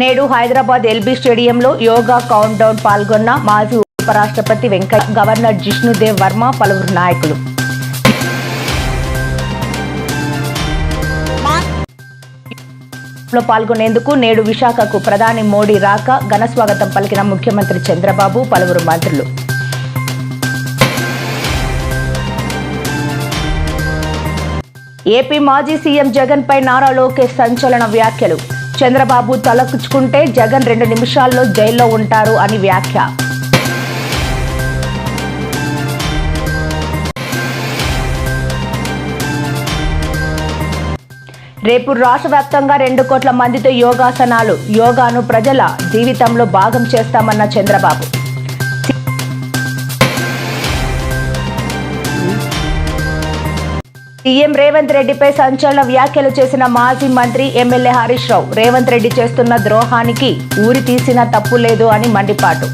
నేడు హైదరాబాద్ ఎల్బీ స్టేడియంలో yoga count down పాల్గొన్న మాజీ ఉపరాష్ట్రపతి వెంకయ్య గవర్నర్ జిష్ణుదేవ్ వర్మ పలువురు నాయకులు. లో పాల్గొనేందుకు నేడు విశాఖకు ప్రధాని మోడీ రాక ఘన స్వాగతం పలికిన ముఖ్యమంత్రి చంద్రబాబు పలువురు మంత్రులు. ఏపీ మాజీ సీఎం జగన్ పై నారా లోకేష్ సంచలన వ్యాఖ్యలు. చంద్రబాబు తలకుచుకుంటే జగన్ రెండు నిమిషాల్లో జైల్లో ఉంటారు అని వ్యాఖ్య. రేపు రాష్ట్ర వ్యాప్తంగా రెండు కోట్ల మందితో యోగాసనాలు. యోగాను ప్రజల జీవితంలో భాగం చేస్తామన్న చంద్రబాబు. సీఎం రేవంత్ రెడ్డిపై సంచలన వ్యాఖ్యలు చేసిన మాజీ మంత్రి ఎమ్మెల్యే హరీష్ రావు రేవంత్ రెడ్డి చేస్తున్న ద్రోహానికి ఊరి తీసిన తప్పు లేదు అని మండిపాటు.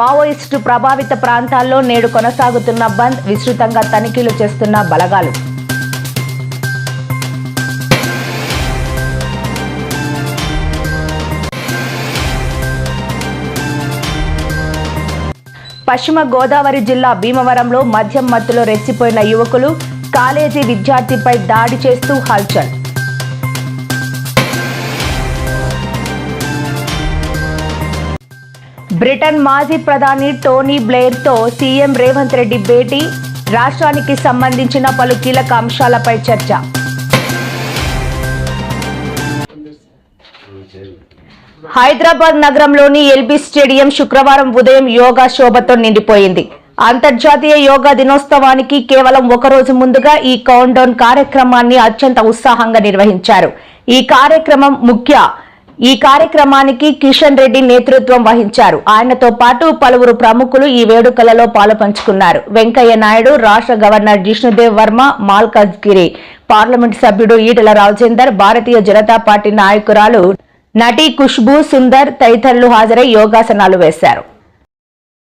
మావోయిస్టు ప్రభావిత ప్రాంతాల్లో నేడు కొనసాగుతున్న బంద్ విస్తృతంగా తనిఖీలు చేస్తున్న బలగాలు. పశ్చిమ గోదావరి జిల్లా భీమవరంలో మద్యం మత్తులో రెచ్చిపోయిన యువకులు కాలేజీ విద్యార్థిపై దాడి చేస్తూ హల్చల్. బ్రిటన్ మాజీ ప్రధాని టోనీ బ్లేర్తో సీఎం రేవంత్ రెడ్డి భేటీ రాష్ట్రానికి సంబంధించిన పలు కీలక అంశాలపై చర్చ. హైదరాబాద్ నగరంలోని ఎల్బీ స్టేడియం శుక్రవారం ఉదయం యోగా శోభతో నిండిపోయింది. అంతర్జాతీయ యోగా దినోత్సవానికి కేవలం ఒక రోజు ముందుగా ఈ కౌంటౌన్ కార్యక్రమాన్ని అత్యంత ఉత్సాహంగా నిర్వహించారు. ఈ కార్యక్రమం ముఖ్య. ఈ కార్యక్రమానికి కిషన్ రెడ్డి నేతృత్వం వహించారు. ఆయనతో పాటు పలువురు ప్రముఖులు ఈ వేడుకలలో పాలుపంచుకున్నారు. వెంకయ్య నాయుడు రాష్ట్ర గవర్నర్ జిష్ణుదేవ్ వర్మ మాల్కజ్గిరి పార్లమెంట్ సభ్యుడు ఈటల రాజేందర్ భారతీయ జనతా పార్టీ నాయకురాలు నటి ఖుష్బూ సుందర్ తదితరులు హాజరై యోగాసనాలు వేశారు.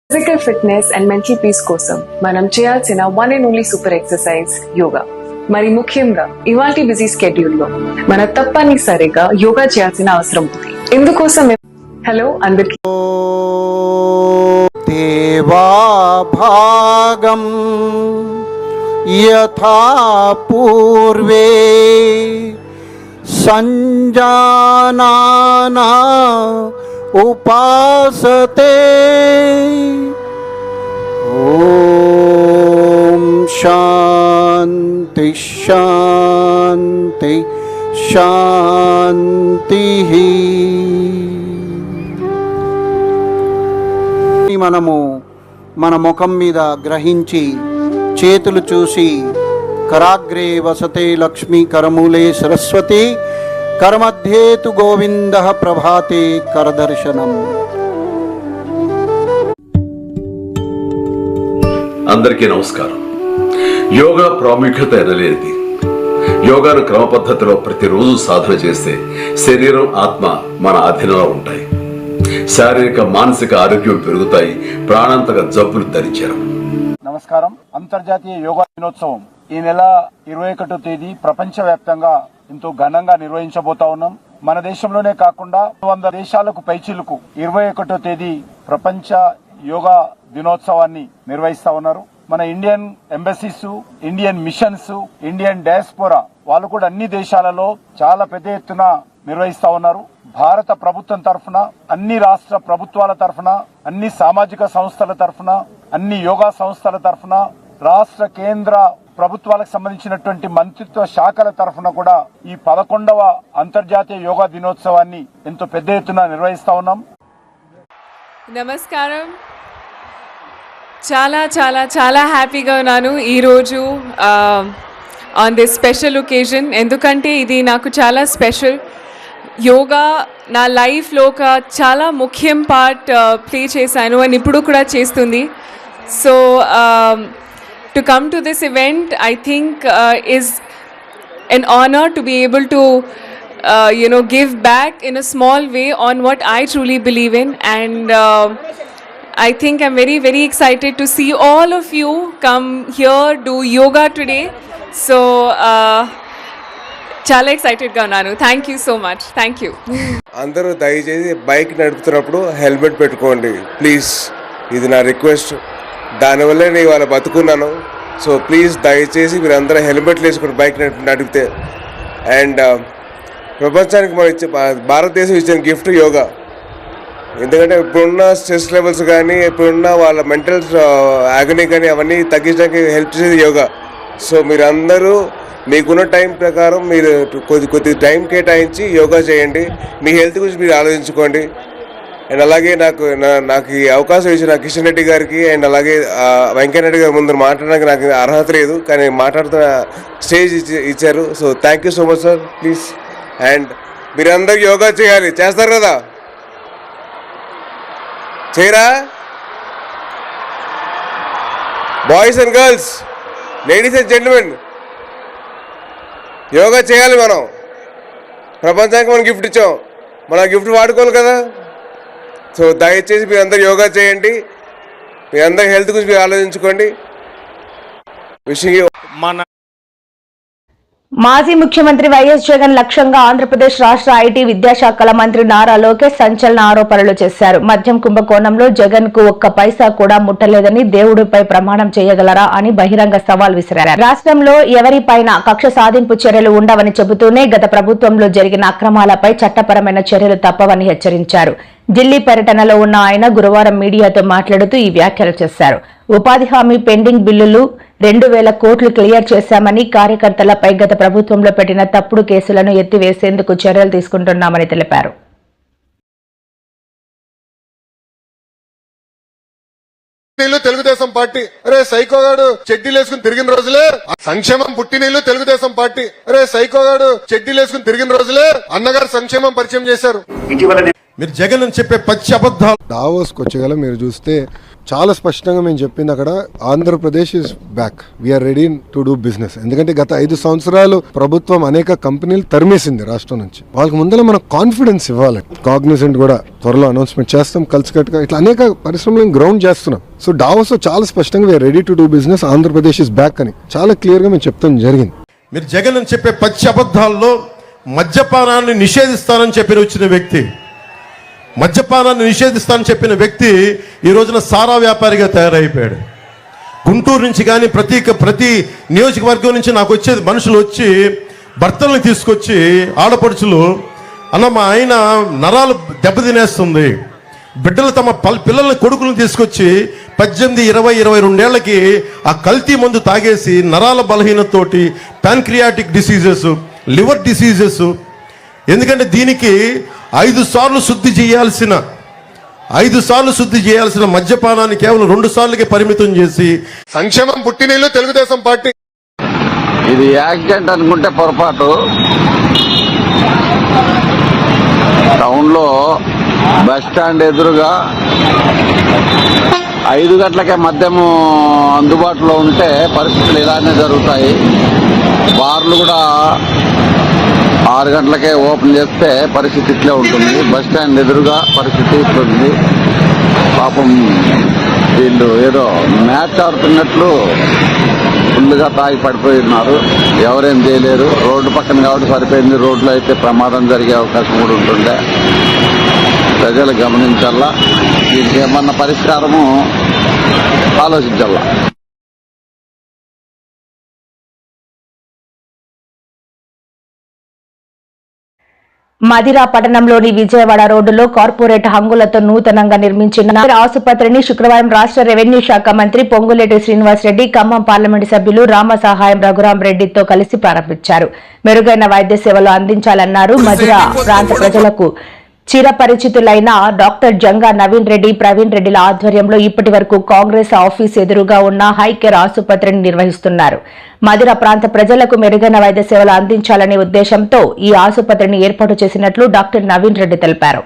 Physical fitness and mental peace కోసం మనం చేయాల్సిన one and only super exercise yoga. మరి ముఖ్యంగా ఇవాటి బిజీ స్కెడ్యూల్లో మన తప్పనిసరిగా యోగా చేయాల్సిన అవసరం ఉంది. ఇందుకోసం హలో అందరికీ దేవా భాగం యథా పూర్వే सञ्जानाना उपासते ॐ शान्ति शान्ति शान्तिः ని మనము మన ముఖం మీద గ్రహించి చేతులు చూసి కరాగ్రే వసతే లక్ష్మీ కరమూలే సరస్వతి కరమధ్యేతు గోవింద ప్రభాతే కరదర్శనం అందరికీ నమస్కారం. యోగా ప్రాముఖ్యత ఎనలేనిది. యోగాను క్రమ పద్ధతిలో ప్రతిరోజు సాధన చేస్తే శరీరం ఆత్మ మన అధీనంలో ఉంటాయి. శారీరక మానసిక ఆరోగ్యం పెరుగుతాయి. ప్రాణాంతక జబ్బులు దరిచేరం నమస్కారం. అంతర్జాతీయ యోగా దినోత్సవం. ఈ నెల ఇరవై ఒకటో తేదీ ప్రపంచ వ్యాప్తంగా ఎంతో ఘనంగా నిర్వహించబోతా ఉన్నాం. మన దేశంలోనే కాకుండా వంద దేశాలకు పైచిలుకు ఇరవై ఒకటో తేదీ ప్రపంచ యోగా దినోత్సవాన్ని నిర్వహిస్తా ఉన్నారు. మన Indian embassies Indian missions Indian diaspora వాళ్ళు కూడా అన్ని దేశాలలో చాలా పెద్ద ఎత్తున నిర్వహిస్తా ఉన్నారు. భారత ప్రభుత్వం తరఫున అన్ని రాష్ట్ర ప్రభుత్వాల తరఫున అన్ని సామాజిక సంస్థల తరఫున అన్ని యోగా సంస్థల తరఫున రాష్ట్ర కేంద్ర ప్రభుత్వాలకు సంబంధించినటువంటి మంత్రిత్వ శాఖల తరఫున కూడా ఈ పదకొండవ అంతర్జాతీయ యోగా దినోత్సవాన్ని ఎంతో పెద్ద ఎత్తున నిర్వహిస్తా ఉన్నాం. నమస్కారం. చాలా చాలా చాలా హ్యాపీగా ఉన్నాను ఈరోజు ఆన్ దిస్ స్పెషల్ ఒకేజన్ ఎందుకంటే ఇది నాకు చాలా స్పెషల్ యోగా నా లైఫ్లో ఒక చాలా ముఖ్యం పార్ట్ ప్లే చేశాను అని ఇప్పుడు కూడా చేస్తుంది. So to come to this event, I think uh, is an honor to be able to uh, you know give back in a small way on what i truly believe in and uh, i think i'm very very excited to see all of you come here do yoga today so uh, చాలా ఎక్సైటెడ్గా ఉన్నాను thank you so much thank you అందరూ దయచేసి bike నడుపుతున్నప్పుడు helmet పెట్టుకోండి please ఇది నా request దానివల్లే నేను ఇవాళ బతుకున్నాను. సో ప్లీజ్ దయచేసి మీరు అందరూ హెల్మెట్లు వేసుకుని బైక్ నడిపి నడిపితే. అండ్ uh, ప్రపంచానికి మనం ఇచ్చే భారతదేశం ఇచ్చిన గిఫ్ట్ యోగా. ఎందుకంటే ఇప్పుడున్న స్ట్రెస్ లెవెల్స్ కానీ ఇప్పుడున్న వాళ్ళ మెంటల్ యాగనీ కానీ అవన్నీ తగ్గించడానికి హెల్ప్ చేసేది యోగా. సో మీరందరూ మీకున్న టైం ప్రకారం మీరు కొద్ది కొద్ది టైం కేటాయించి యోగా చేయండి. మీ హెల్త్ గురించి మీరు ఆలోచించుకోండి. అండ్ అలాగే నాకు నా- నాకు ఈ అవకాశం ఇచ్చిన కిషన్ రెడ్డి గారికి అండ్ అలాగే వెంకయ్యనాయుడు వెంకయ్య నాయుడు గారి ముందు మాట్లాడడానికి నాకు అర్హత లేదు కానీ మాట్లాడుతున్న స్టేజ్ ఇచ్చి ఇచ్చారు. So thank you so much sir please and మీరందరూ యోగా చేయాలి. చేస్తారు కదా? చేయరా? Boys and girls ladies and gentlemen yoga చేయాలి మనం. ప్రపంచానికి మనం గిఫ్ట్ ఇచ్చాం. మనం ఆ గిఫ్ట్ వాడుకోవాలి కదా? సో దయచేసి మీరు అందరు యోగా చేయండి. మీ అందరి హెల్త్ గురించి మీరు ఆలోచించుకోండి. విషయం మన మాజీ ముఖ్యమంత్రి వైఎస్ జగన్ లక్ష్యంగా ఆంధ్రప్రదేశ్ రాష్ట్ర ఐటీ విద్యాశాఖల మంత్రి నారా లోకేష్ సంచలన ఆరోపణలు చేశారు. మద్యం కుంభకోణంలో జగన్కు ఒక్క పైసా కూడా ముట్టలేదని దేవుడిపై ప్రమాణం చేయగలరా అని బహిరంగ సవాల్ విసిరారు. రాష్ట్రంలో ఎవరిపైన కక్ష సాధింపు చర్యలు ఉండవని చెబుతూనే గత ప్రభుత్వంలో జరిగిన అక్రమాలపై చట్టపరమైన చర్యలు తప్పవని హెచ్చరించారు. ఢిల్లీ పర్యటనలో ఉన్న ఆయన గురువారం మీడియాతో మాట్లాడుతూ ఈ వ్యాఖ్యలు చేశారు. ఉపాధి హామీ పెండింగ్ బిల్లులు రెండు వేల కోట్లు క్లియర్ చేశామని కార్యకర్తలపై గత ప్రభుత్వంలో పెట్టిన తప్పుడు కేసులను ఎత్తివేసేందుకు చర్యలు తీసుకుంటున్నామని తెలిపారు. పుట్టినీళ్ళు తెలుగుదేశం పార్టీ. అరే సైకోగాడు చెడ్డీలు వేసుకుని తిరిగిన రోజులే. సంక్షేమం పుట్టినీళ్ళు తెలుగుదేశం పార్టీ. అరే సైకోగాడు చెడ్డీలు వేసుకుని తిరిగిన రోజులే. అన్నగారు సంక్షేమం పరిచయం చేశారు. మీరు జగన్ అని చెప్పే పచ్చి అబద్ధాలు. దావోస్కి వచ్చేగల మీరు చూస్తే చాలా స్పష్టంగా మేము చెప్పింది అక్కడ Andhra Pradesh is back we are ready to do business ఎందుకంటే గత ఐదు సంవత్సరాలు ప్రభుత్వం అనేక కంపెనీలు తరిమేసింది రాష్ట్రం నుంచి. వాళ్ళకి ముందర మనం కాన్ఫిడెన్స్ ఇవ్వాలి. కాగ్నిజెంట్ కూడా త్వరలో అనౌన్స్మెంట్ చేస్తాం కలిసికట్టుగా ఇట్లా అనేక పరిశ్రమలను గ్రౌండ్ చేస్తున్నాం. సో డావోస్ చాలా స్పష్టంగా we are ready to do business Andhra Pradesh is back అని చాలా క్లియర్గా మేము చెప్తాం జరిగింది. మీరు జగన్ అని చెప్పే పచ్చి అబద్ధాల్లో మద్యపానాన్ని నిషేధిస్తానని చెప్పి వచ్చిన వ్యక్తి మద్యపానాన్ని నిషేధిస్తానని చెప్పిన వ్యక్తి ఈ రోజున సారా వ్యాపారిగా తయారైపోయాడు. గుంటూరు నుంచి కానీ ప్రతి ప్రతి నియోజకవర్గం నుంచి నాకు వచ్చేది మనుషులు వచ్చి భర్తల్ని తీసుకొచ్చి ఆడపడుచులు అన్న మా ఆయన నరాలు దెబ్బతినేస్తుంది. బిడ్డలు తమ పల్ పిల్లల్ని కొడుకులను తీసుకొచ్చి పద్దెనిమిది ఇరవై ఇరవై రెండేళ్ళకి ఆ కల్తీ మందు తాగేసి నరాల బలహీనతోటి ప్యాన్క్రియాటిక్ డిసీజెస్ లివర్ డిసీజెస్. ఎందుకంటే దీనికి ఐదు సార్లు శుద్ధి చేయాల్సిన ఐదు సార్లు శుద్ధి చేయాల్సిన మద్యపానాన్ని కేవలం రెండు సార్లకే పరిమితం చేసి సంక్షేమం పుట్టినీళ్ళు తెలుగుదేశం పార్టీ. ఇది యాక్సిడెంట్ అనుకుంటే పొరపాటు. టౌన్లో బస్ స్టాండ్ ఎదురుగా ఐదు గంటలకే మద్యము అందుబాటులో ఉంటే పరిస్థితులు ఇలానే జరుగుతాయి. బార్లు కూడా ఆరు గంటలకే ఓపెన్ చేస్తే పరిస్థితి ఇట్లే ఉంటుంది. బస్ స్టాండ్ ఎదురుగా పరిస్థితి ఇట్లుంది. పాపం వీళ్ళు ఏదో మ్యాచ్ ఆడుతున్నట్లు ఫుల్గా తాగి పడిపోయి ఉన్నారు ఎవరేం చేయలేరు. రోడ్డు పక్కన కాబట్టి సరిపోయింది. రోడ్లో అయితే ప్రమాదం జరిగే అవకాశం కూడా ఉంటుండే. ప్రజలు గమనించాలా దీనికి ఏమన్నా పరిష్కారము ఆలోచించాలా మదిరా పట్టణంలోని విజయవాడ రోడ్డులో కార్పొరేట్ హంగులతో నూతనంగా నిర్మించిన ఆసుపత్రిని శుక్రవారం రాష్ట్ర రెవెన్యూ శాఖ మంత్రి పొంగులేటి శ్రీనివాసరెడ్డి ఖమ్మం పార్లమెంటు సభ్యులు రామ సహాయం రఘురాం రెడ్డితో కలిసి ప్రారంభించారు. మెరుగైన వైద్య సేవలు అందించాలన్నారు మదిరా ప్రాంత ప్రజలకు. చిరపరిచితులైన డాక్టర్ జంగా నవీన్ రెడ్డి ప్రవీణ్ రెడ్డిల ఆధ్వర్యంలో ఇప్పటి వరకు కాంగ్రెస్ ఆఫీస్ ఎదురుగా ఉన్న హైకేర్ ఆసుపత్రిని నిర్వహిస్తున్నారు. మదిర ప్రాంత ప్రజలకు మెరుగైన వైద్య సేవలు అందించాలనే ఉద్దేశంతో ఈ ఆసుపత్రిని ఏర్పాటు చేసినట్లు డాక్టర్ నవీన్ రెడ్డి తెలిపారు.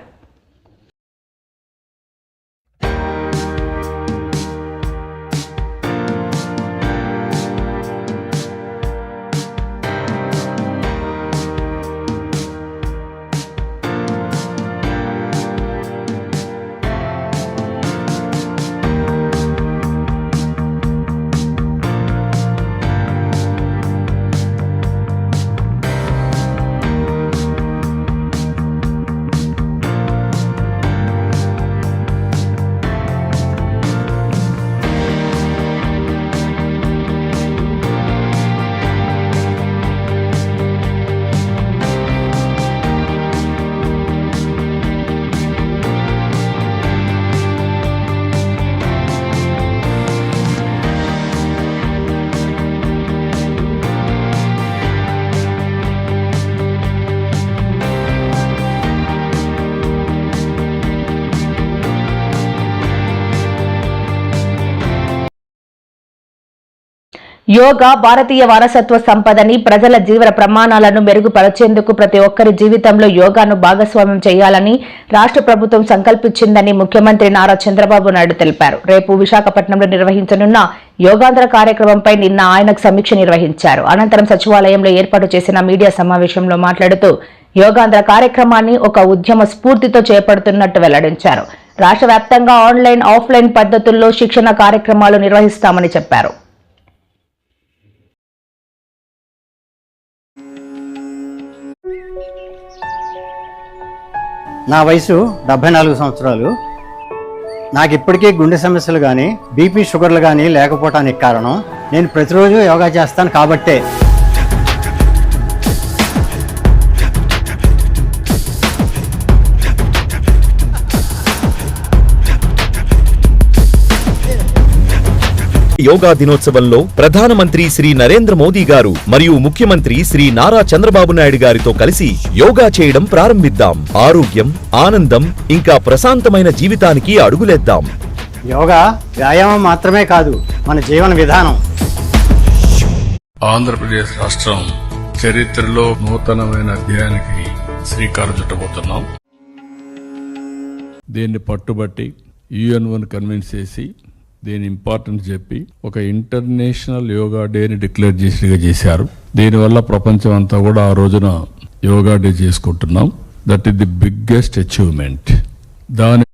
యోగా భారతీయ వారసత్వ సంపదని ప్రజల జీవన ప్రమాణాలను మెరుగుపరిచేందుకు ప్రతి ఒక్కరి జీవితంలో యోగాను భాగస్వామ్యం చేయాలని రాష్ట్ర ప్రభుత్వం సంకల్పించిందని ముఖ్యమంత్రి నారా చంద్రబాబు నాయుడు తెలిపారు. రేపు విశాఖపట్నంలో నిర్వహించనున్న యోగాంధ్ర కార్యక్రమంపై నిన్న ఆయనకు సమీక్ష నిర్వహించారు. అనంతరం సచివాలయంలో ఏర్పాటు చేసిన మీడియా సమావేశంలో మాట్లాడుతూ యోగాంధ్ర కార్యక్రమాన్ని ఒక ఉద్యమ స్ఫూర్తితో చేపడుతున్నట్టు వెల్లడించారు. రాష్ట్ర వ్యాప్తంగా ఆన్లైన్ ఆఫ్లైన్ పద్ధతుల్లో శిక్షణ కార్యక్రమాలు నిర్వహిస్తామని చెప్పారు. నా వయసు డెబ్బై నాలుగు సంవత్సరాలు. నాకు ఇప్పటికీ గుండె సమస్యలు కానీ బీపీ షుగర్లు కానీ లేకపోవటానికి కారణం. నేను ప్రతిరోజు యోగా చేస్తాను కాబట్టే. యోగా దినోత్సవంలో ప్రధానమంత్రి శ్రీ నరేంద్ర మోదీ గారు మరియు ముఖ్యమంత్రి శ్రీ నారా చంద్రబాబు నాయుడు గారితో కలిసి యోగా చేయడం ప్రారంభిద్దాం. ఆరోగ్యం ఆనందం ఇంకా ప్రశాంతమైన జీవితానికి అడుగులేద్దాం. యోగా వ్యాయామం మాత్రమే కాదు మన జీవన విధానం. ఆంధ్రప్రదేశ్ రాష్ట్రం చరిత్రలో నూతనమైన అధ్యాయానికి శ్రీకారం చుట్టబోతున్నాం. దీన్ని పట్టుబట్టి యుఎన్ వన్ కన్విన్స్ చేసి దీని ఇంపార్టెన్స్ చెప్పి ఒక ఇంటర్నేషనల్ యోగా డేని డిక్లేర్ చేసినగా చేశారు. దీనివల్ల ప్రపంచం అంతా కూడా ఆ రోజున యోగా డే చేసుకుంటున్నాం. That is the biggest achievement దాని